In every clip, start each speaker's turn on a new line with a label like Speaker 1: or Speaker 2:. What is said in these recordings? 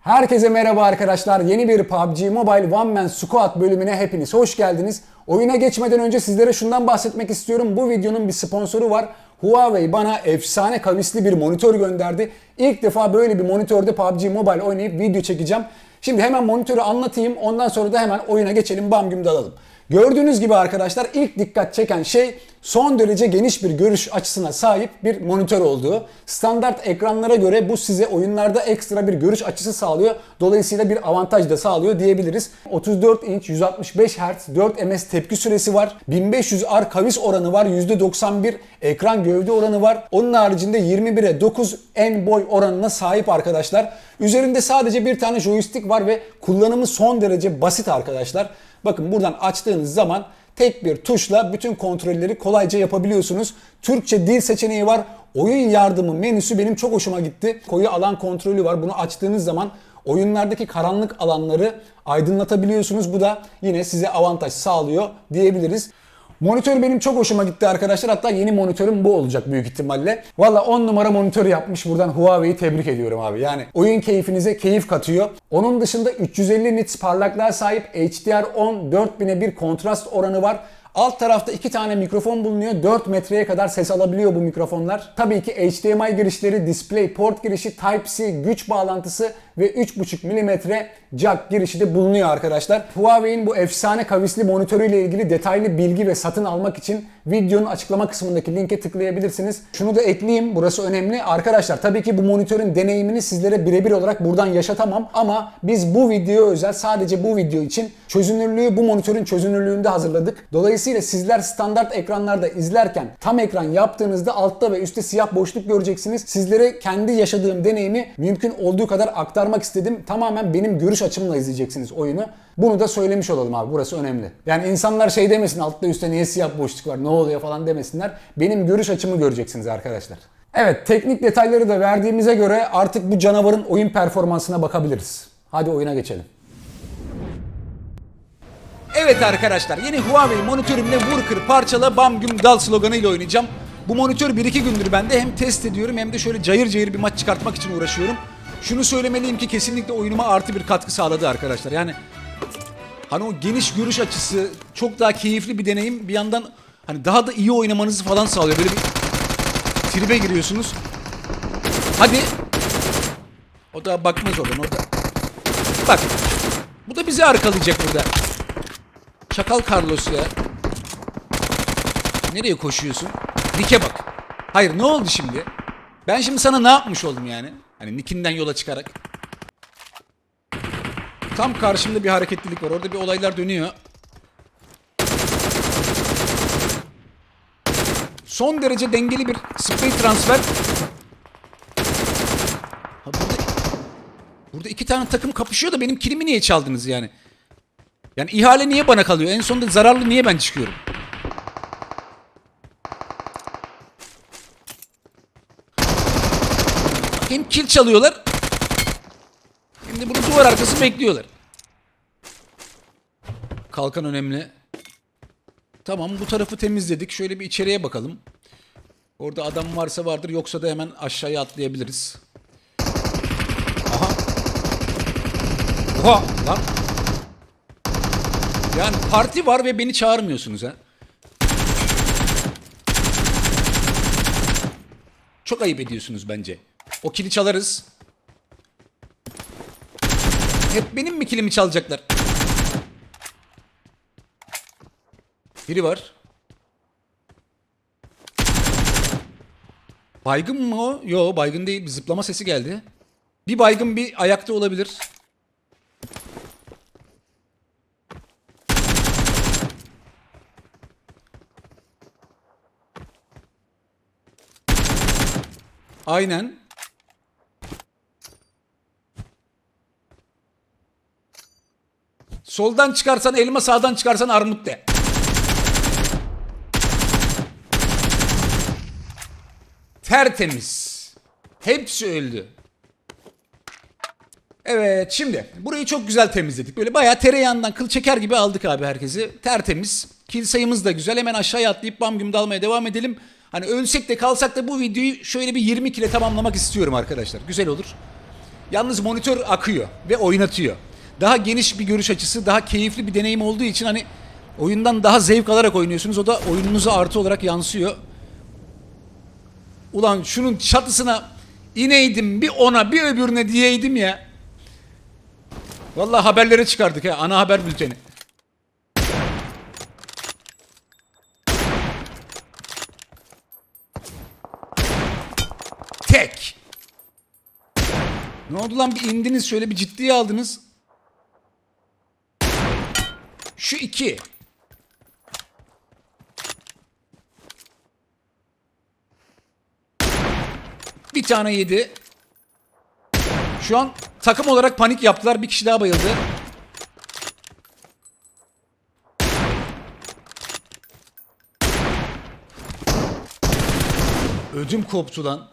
Speaker 1: Herkese merhaba arkadaşlar. Yeni bir PUBG Mobile One Man Squad bölümüne hepiniz hoş geldiniz. Oyuna geçmeden önce sizlere şundan bahsetmek istiyorum. Bu videonun bir sponsoru var. Huawei bana efsane kavisli bir monitör gönderdi. İlk defa böyle bir monitörde PUBG Mobile oynayıp video çekeceğim. Şimdi hemen monitörü anlatayım. Ondan sonra da hemen oyuna geçelim. Bam güm dalalım. Gördüğünüz gibi arkadaşlar ilk dikkat çeken şey son derece geniş bir görüş açısına sahip bir monitör olduğu. Standart ekranlara göre bu size oyunlarda ekstra bir görüş açısı sağlıyor. Dolayısıyla bir avantaj da sağlıyor diyebiliriz. 34 inç 165 Hz 4 ms tepki süresi var. 1500 R kavis oranı var. %91 ekran gövde oranı var. Onun haricinde 21'e 9 en boy oranına sahip arkadaşlar. Üzerinde sadece bir tane joystick var ve kullanımı son derece basit arkadaşlar. Bakın buradan açtığınız zaman tek bir tuşla bütün kontrolleri kolayca yapabiliyorsunuz. Türkçe dil seçeneği var. Oyun yardımı menüsü benim çok hoşuma gitti. Koyu alan kontrolü var. Bunu açtığınız zaman oyunlardaki karanlık alanları aydınlatabiliyorsunuz. Bu da yine size avantaj sağlıyor diyebiliriz. Monitör benim çok hoşuma gitti arkadaşlar. Hatta yeni monitörüm bu olacak büyük ihtimalle. Valla 10 numara monitör yapmış. Buradan Huawei'yi tebrik ediyorum abi. Yani oyun keyfinize keyif katıyor. Onun dışında 350 nits parlaklığa sahip HDR10 4000'e bir kontrast oranı var. Alt tarafta iki tane mikrofon bulunuyor. 4 metreye kadar ses alabiliyor bu mikrofonlar. Tabii ki HDMI girişleri, DisplayPort girişi, Type-C güç bağlantısı ve 3.5 mm jack girişi de bulunuyor arkadaşlar. Huawei'in bu efsane kavisli monitörüyle ilgili detaylı bilgi ve satın almak için videonun açıklama kısmındaki linke tıklayabilirsiniz. Şunu da ekleyeyim, burası önemli. Arkadaşlar tabii ki bu monitörün deneyimini sizlere birebir olarak buradan yaşatamam ama biz bu video özel sadece bu video için çözünürlüğü bu monitörün çözünürlüğünde hazırladık. Dolayısıyla sizler standart ekranlarda izlerken tam ekran yaptığınızda altta ve üstte siyah boşluk göreceksiniz. Sizlere kendi yaşadığım deneyimi mümkün olduğu kadar aktarmak istedim. Tamamen benim görüş açımla izleyeceksiniz oyunu. Bunu da söylemiş olalım abi. Burası önemli. Yani insanlar şey demesin altta üstte niye siyah boşluk var ne oluyor falan demesinler. Benim görüş açımı göreceksiniz arkadaşlar. Evet teknik detayları da verdiğimize göre artık bu canavarın oyun performansına bakabiliriz. Hadi oyuna geçelim. Evet arkadaşlar yeni Huawei monitörümle vur kır parçala bam güm dal sloganıyla oynayacağım. Bu monitör 1-2 gündür bende hem test ediyorum hem de şöyle cayır cayır bir maç çıkartmak için uğraşıyorum. Şunu söylemeliyim ki kesinlikle oyunuma artı bir katkı sağladı arkadaşlar. Yani hani o geniş görüş açısı çok daha keyifli bir deneyim. Bir yandan hani daha da iyi oynamanızı falan sağlıyor. Böyle bir tribe giriyorsunuz. Hadi. O da bakmaz oradan orada. Bak. Bu da bizi arkalayacak burada. Çakal Carlos ya. Nereye koşuyorsun? Nick'e bak. Hayır ne oldu şimdi? Ben şimdi sana ne yapmış oldum yani? Hani Nick'inden yola çıkarak. Tam karşımda bir hareketlilik var. Orada bir olaylar dönüyor. Son derece dengeli bir spray transfer. Ha burada, burada iki tane takım kapışıyor da benim kilimi niye çaldınız yani? Yani ihale niye bana kalıyor? En sonunda zararlı niye ben çıkıyorum? Hem kill çalıyorlar de bunu duvar arkası bekliyorlar. Kalkan önemli. Tamam bu tarafı temizledik. Şöyle bir içeriye bakalım. Orada adam varsa vardır yoksa da hemen aşağıya atlayabiliriz. Aha. Oha lan. Yani parti var ve beni çağırmıyorsunuz ha. Çok ayıp ediyorsunuz bence. O kili çalarız. Hep benim mi kilimi çalacaklar? Biri var. Baygın mı o? Yo baygın değil. Bir zıplama sesi geldi. Bir baygın bir ayakta olabilir. Aynen. Soldan çıkarsan elma sağdan çıkarsan armut de. Tertemiz. Hepsi öldü. Evet şimdi burayı çok güzel temizledik. Böyle bayağı tereyağından kıl çeker gibi aldık abi herkesi. Tertemiz. Kill sayımız da güzel. Hemen aşağıya atlayıp bam güm dalmaya devam edelim. Hani ölsek de kalsak da bu videoyu şöyle bir 20 kile tamamlamak istiyorum arkadaşlar. Güzel olur. Yalnız monitör akıyor ve oynatıyor. Daha geniş bir görüş açısı, daha keyifli bir deneyim olduğu için hani oyundan daha zevk alarak oynuyorsunuz. O da oyununuza artı olarak yansıyor. Ulan şunun çatısına ineydim bir ona bir öbürüne diyeydim ya. Vallahi haberlere çıkardık ha. Ana haber bülteni. Tek. Ne oldu lan bir indiniz şöyle bir ciddiye aldınız. Şu iki. Bir tane yedi. Şu an takım olarak panik yaptılar. Bir kişi daha bayıldı. Ödüm koptu lan.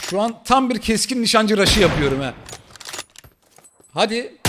Speaker 1: Şu an tam bir keskin nişancı raşı yapıyorum ha. Hadi.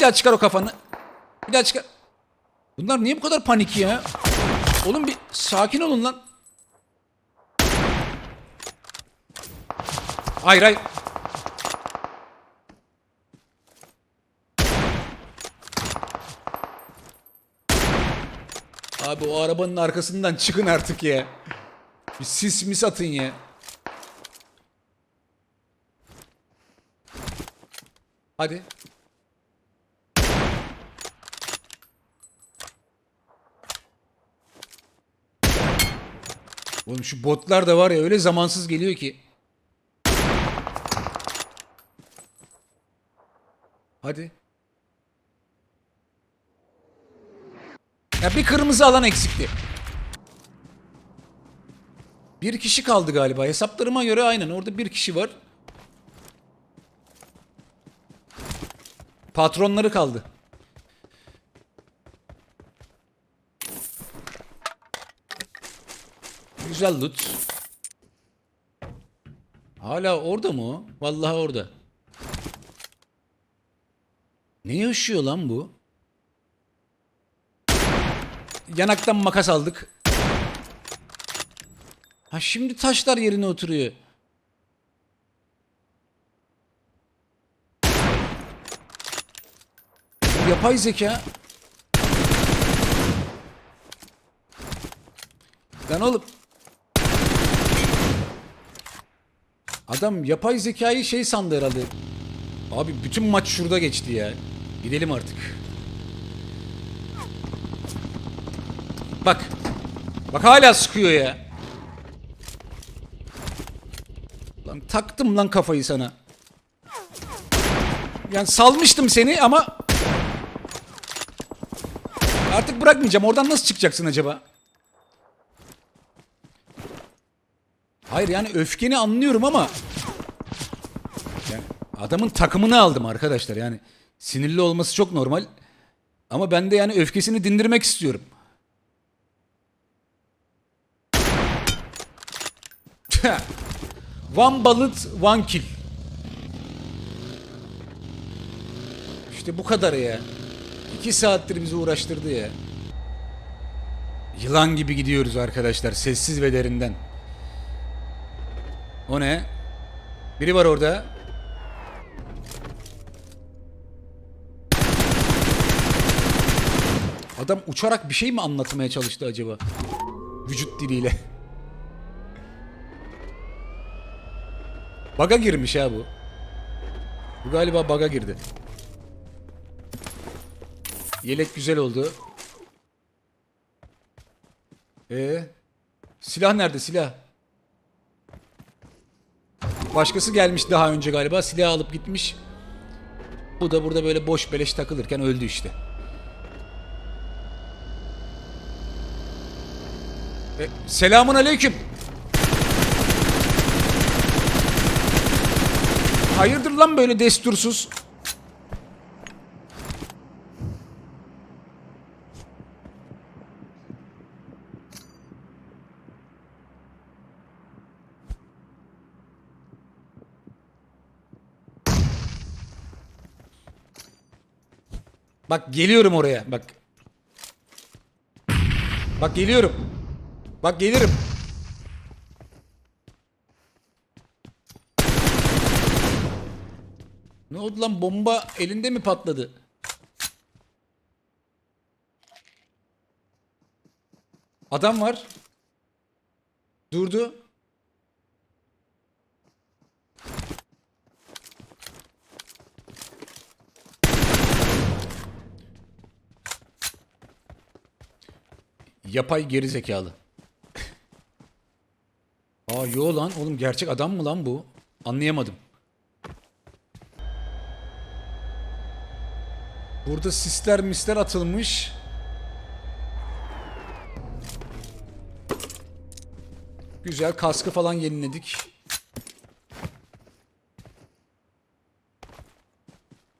Speaker 1: Bir daha çıkar o kafanı. Bir daha çıkar. Bunlar niye bu kadar panik ya? Oğlum bir sakin olun lan. Hayır hayır. Abi o arabanın arkasından çıkın artık ya. Bir sis mis atın ya. Hadi. Oğlum şu botlar da var ya öyle zamansız geliyor ki. Hadi. Ya bir kırmızı alan eksikti. Bir kişi kaldı galiba. Hesaplarıma göre aynen orada bir kişi var. Patronları kaldı. Güzel loot. Hala orada mı o? Vallahi orada. Ne yaşıyor lan bu? Yanaktan makas aldık. Ha şimdi taşlar yerine oturuyor. Yapay zeka. Lan oğlum. Adam yapay zekayı şey sandı herhalde. Abi bütün maç şurada geçti ya. Gidelim artık. Bak. Bak hala sıkıyor ya. Lan taktım lan kafayı sana. Yani salmıştım seni ama artık bırakmayacağım. Oradan nasıl çıkacaksın acaba? Hayır yani öfkeni anlıyorum ama yani adamın takımını aldım arkadaşlar. Yani sinirli olması çok normal. Ama ben de yani öfkesini dindirmek istiyorum. one bullet, one kill. İşte bu kadar ya. İki saattir bizi uğraştırdı ya. Yılan gibi gidiyoruz arkadaşlar. Sessiz ve derinden. O ne? Biri var orada. Adam uçarak bir şey mi anlatmaya çalıştı acaba? Vücut diliyle. Baga girmiş ha bu. Bu galiba baga girdi. Yelek güzel oldu. Ee, silah nerede silah? Başkası gelmiş daha önce galiba. Silah alıp gitmiş. Bu da burada böyle boş beleş takılırken öldü işte. E, selamun aleyküm. Hayırdır lan böyle destursuz? Bak geliyorum oraya. Bak. Bak geliyorum. Bak gelirim.
Speaker 2: Ne oldu lan bomba elinde mi patladı? Adam var. Durdu. Yapay geri zekalı. Aa yo lan oğlum gerçek adam mı lan bu? Anlayamadım. Burada sisler misler atılmış. Güzel kaskı falan yeniledik.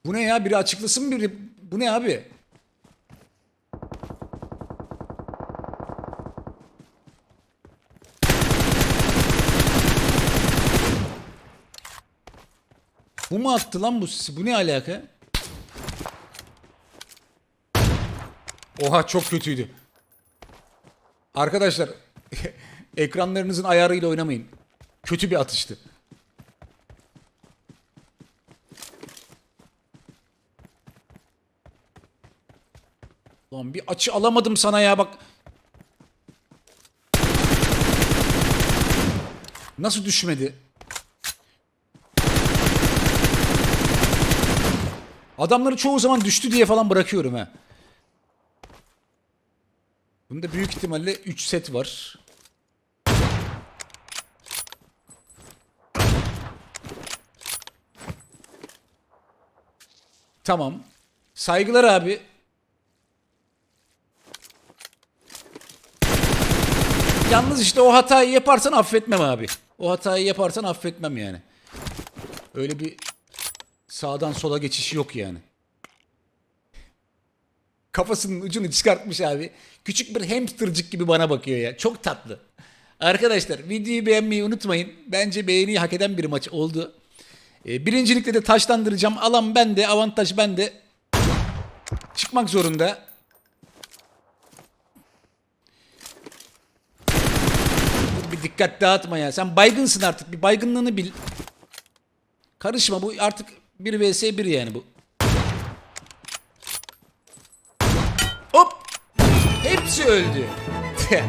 Speaker 2: Bu ne ya? Biri açıklasın biri. Bu ne abi? Bu mu attı lan bu sisi? Bu ne alaka? Oha çok kötüydü. Arkadaşlar ekranlarınızın ayarıyla oynamayın. Kötü bir atıştı. Lan bir açı alamadım sana ya bak. Nasıl düşmedi? Adamları çoğu zaman düştü diye falan bırakıyorum ha. Bunda büyük ihtimalle 3 set var. Tamam. Saygılar abi. Yalnız işte o hatayı yaparsan affetmem abi. O hatayı yaparsan affetmem yani. Öyle bir sağdan sola geçiş yok yani. Kafasının ucunu çıkartmış abi. Küçük bir hamstercık gibi bana bakıyor ya. Çok tatlı. Arkadaşlar videoyu beğenmeyi unutmayın. Bence beğeniyi hak eden bir maç oldu. Ee, birincilikte de taşlandıracağım. Alan bende, avantaj bende. Çıkmak zorunda. Bir dikkat dağıtma ya. Sen baygınsın artık. Bir baygınlığını bil. Karışma bu artık 1 vs 1 yani bu. Hop! Hepsi öldü.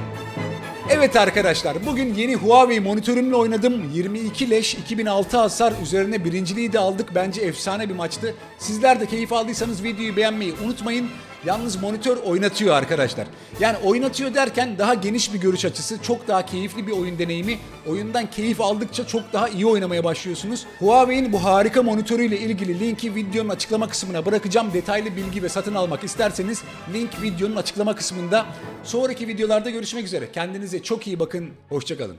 Speaker 2: evet arkadaşlar bugün yeni Huawei monitörümle oynadım. 22 leş 2006 hasar üzerine birinciliği de aldık. Bence efsane bir maçtı. Sizler de keyif aldıysanız videoyu beğenmeyi unutmayın. Yalnız monitör oynatıyor arkadaşlar. Yani oynatıyor derken daha geniş bir görüş açısı, çok daha keyifli bir oyun deneyimi. Oyundan keyif aldıkça çok daha iyi oynamaya başlıyorsunuz. Huawei'in bu harika monitörüyle ilgili linki videonun açıklama kısmına bırakacağım. Detaylı bilgi ve satın almak isterseniz link videonun açıklama kısmında. Sonraki videolarda görüşmek üzere. Kendinize çok iyi bakın. Hoşçakalın.